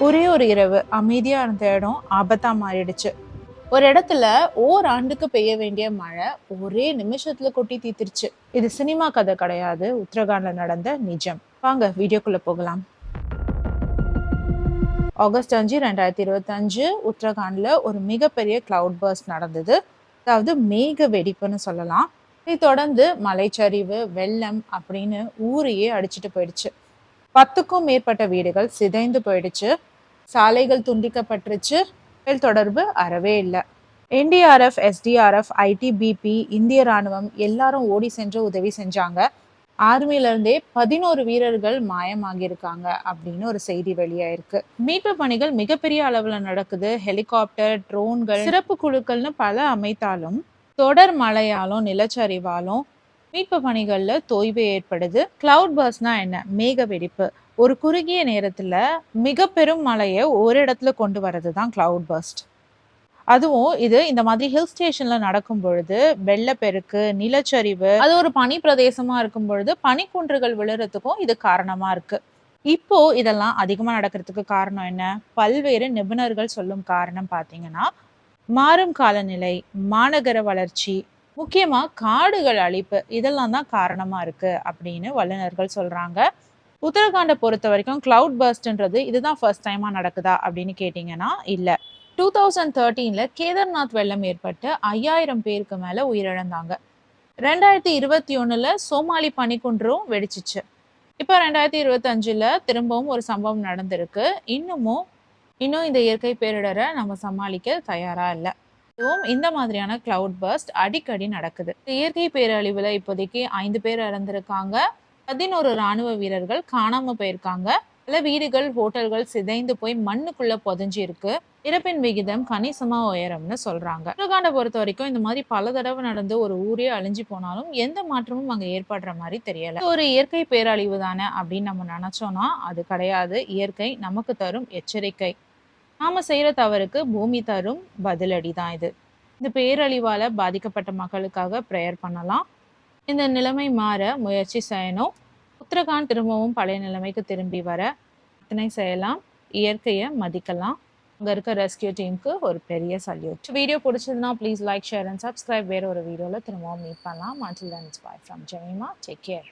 ஒரே ஒரு இரவு அமைதியாக இருந்த இடம் ஆபத்தாக மாறிடுச்சு. ஒரு இடத்துல ஓராண்டுக்கு பெய்ய வேண்டிய மழை ஒரே நிமிஷத்துல கொட்டி தீர்த்துருச்சு. இது சினிமா கதை கிடையாது உத்தரகாண்ட்ல நடந்த நிஜம். வாங்க வீடியோக்குள்ள போகலாம். ஆகஸ்ட் அஞ்சு ரெண்டாயிரத்தி இருபத்தஞ்சு உத்தரகாண்ட்ல ஒரு மிகப்பெரிய கிளவுட் பர்ஸ்ட் நடந்தது. அதாவது மேக வெடிப்புன்னு சொல்லலாம். இதை தொடர்ந்து மலைச்சரிவு வெள்ளம் அப்படின்னு ஊரையே அடிச்சிட்டு போயிடுச்சு. பத்துக்கும் மேற்பட்ட வீடுகள் சிதைந்து போயிடுச்சு. சாலைகள் துண்டிக்கப்பட்டுருச்சு. மக்கள் தொடர்பு அறவே இல்லை. என்டிஆர்எஃப் எஸ்டிஆர்எஃப் ஐடிபிபி இந்திய ராணுவம் எல்லாரும் ஓடி சென்று உதவி செஞ்சாங்க. ஆர்மில இருந்தே பதினோரு வீரர்கள் மாயமாகியிருக்காங்க அப்படின்னு ஒரு செய்தி வெளியாயிருக்கு. மீட்பு பணிகள் மிகப்பெரிய அளவுல நடக்குது. ஹெலிகாப்டர் ட்ரோன்கள் சிறப்பு குழுக்கள்னு பல அமைத்தாலும் தொடர் மழையாலும் நிலச்சரிவாலும் மீட்பு பணிகளில் தொய்வு ஏற்படுது. கிளவுட் பர்ஸ்னா என்ன? மேக வெடிப்பு. ஒரு குறுகிய நேரத்தில் மிக பெரும் மழையை ஒரு இடத்துல கொண்டு வர்றது தான் கிளவுட் பர்ஸ்ட் அதுவும் இது இந்த மாதிரி ஹில் ஸ்டேஷன்ல நடக்கும் பொழுது வெள்ளப்பெருக்கு நிலச்சரிவு அது ஒரு பனி பிரதேசமா இருக்கும் பொழுது பனிக்குன்றுகள் விழுறதுக்கும் இது காரணமா இருக்கு. இப்போ இதெல்லாம் அதிகமா நடக்கிறதுக்கு காரணம் என்ன? பல்வேறு நிபுணர்கள் சொல்லும் காரணம் பார்த்தீங்கன்னா மாறும் காலநிலை மாநகர வளர்ச்சி முக்கியமாக காடுகள் அழிப்பு. இதெல்லாம் தான் காரணமாக இருக்குது அப்படின்னு வல்லுநர்கள் சொல்கிறாங்க உத்தரகாண்டை பொறுத்த வரைக்கும் கிளவுட் பர்ஸ்ட்ன்றது இதுதான் ஃபர்ஸ்ட் டைமாக நடக்குதா அப்படின்னு கேட்டிங்கன்னா இல்லை. டூ தௌசண்ட் தேர்ட்டீனில் கேதார்நாத் வெள்ளம் ஏற்பட்டு ஐயாயிரம் பேருக்கு மேலே உயிரிழந்தாங்க. ரெண்டாயிரத்தி இருபத்தி ஒன்றில் சோமாலி பனிக்குன்றும் வெடிச்சிச்சு. இப்போ ரெண்டாயிரத்தி இருபத்தஞ்சில் திரும்பவும் ஒரு சம்பவம் நடந்திருக்கு. இன்னமும் இன்னும் இந்த இயற்கை பேரிடரை நம்ம சமாளிக்க தயாராக இல்லை. இதுவும் இந்த மாதிரியான கிளவுட் பர்ஸ்ட் அடிக்கடி நடக்குது. இயற்கை பேரழிவில் இப்போதைக்கு ஐந்து பேர் இறந்திருக்காங்க. பதினோரு ராணுவ வீரர்கள் காணாம போயிருக்காங்க. பல வீடுகள் ஹோட்டல்கள் சிதைந்து போய் மண்ணுக்குள்ள புதஞ்சி இருக்கு. இறப்பின் விகிதம் கணிசமா உயரம்னு சொல்றாங்க. உத்தரகாண்டை பொறுத்த வரைக்கும் இந்த மாதிரி பல தடவை நடந்து ஒரு ஊரே அழிஞ்சு போனாலும் எந்த மாற்றமும் அங்க ஏற்படுற மாதிரி தெரியல. ஒரு இயற்கை பேரழிவு தானே அப்படின்னு நம்ம நினைச்சோம்னா அது கிடையாது. இயற்கை நமக்கு தரும் எச்சரிக்கை. நாம செய்யற தவறுக்கு பூமி தரும் பதிலடி தான் இது. இந்த பேரழிவால பாதிக்கப்பட்ட மக்களுக்காக ப்ரேயர் பண்ணலாம். இந்த நிலைமை மாற முயற்சி செய்யணும். உத்தரகாண்ட் திரும்பவும் பழைய நிலைமைக்கு திரும்பி வர அத்தனை செய்யலாம். இயற்கையை மதிக்கலாம். அங்கே இருக்க ரெஸ்கியூ டீமுக்கு ஒரு பெரிய சல்யூட் வீடியோ பிடிச்சதுன்னா please like share and subscribe வேறு ஒரு வீடியோவில் திரும்பவும் மீட் பண்ணலாம். மாட்டில் then it's bye from Jemima take care